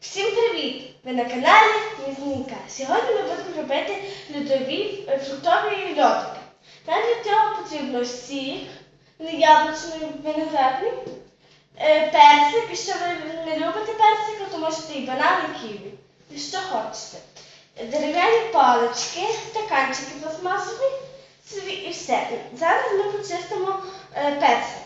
Всім привіт! Ви на каналі Мізненька. Сьогодні ми будемо робити льодові е, фруктові льодики. Нам для цього потрібно сік, яблучний виноградний, е, персик, якщо ви не любите персика, то можете і банан, і ківі. Що хочете. Дерев'яні палички, стаканчики пластмасові і все. Зараз ми почистимо е, персик.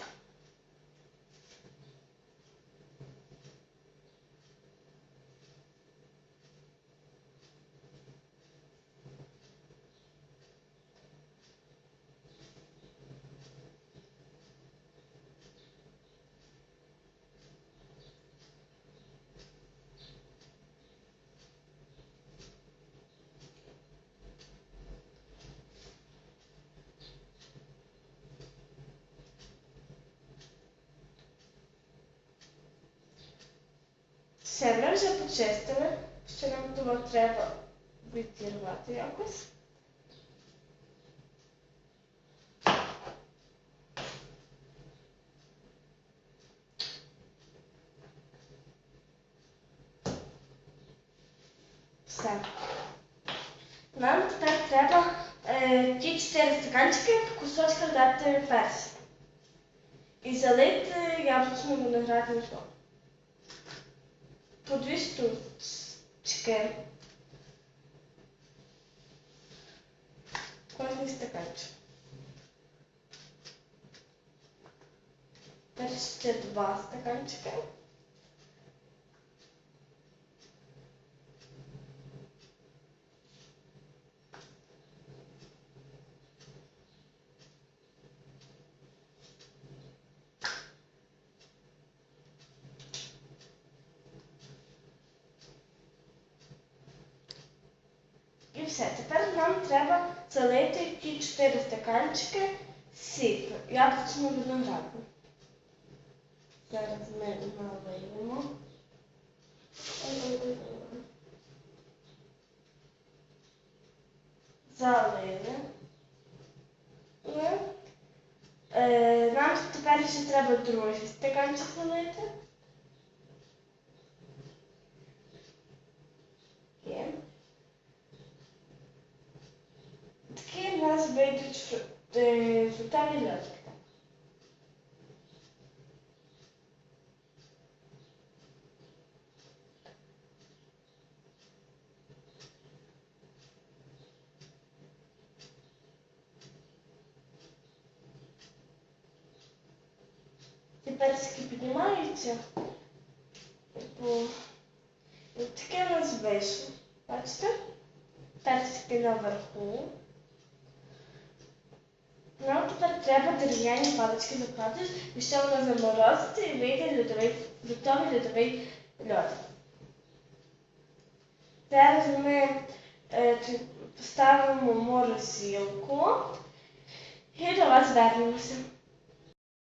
сервер за почестване ще nam това трябва витирвати якось. Все. Нам тепер треба е, ті 4 стаканчики по кусочках дати е перс. І залити е, яблучно виноградний сок. По дві штучки. Кожний стаканчик. Перші два стаканчики. Все. Тепер нам треба залити ті чотири стаканчики сік яблучно виноградним. Зараз ми налиємо. Залили. Е, нам тепер ще треба другий стаканчик залити. Аз бейте ще сутани лязката. Персики піднімаються, бо таке у нас вийшло. Бачите? Персики наверху. Нам тепер треба дерев'яні палички заклати, і ще воно заморозити і вийде льодовий, готовий льодовий льод. Зараз ми е, поставимо морозилку і до вас вернемося.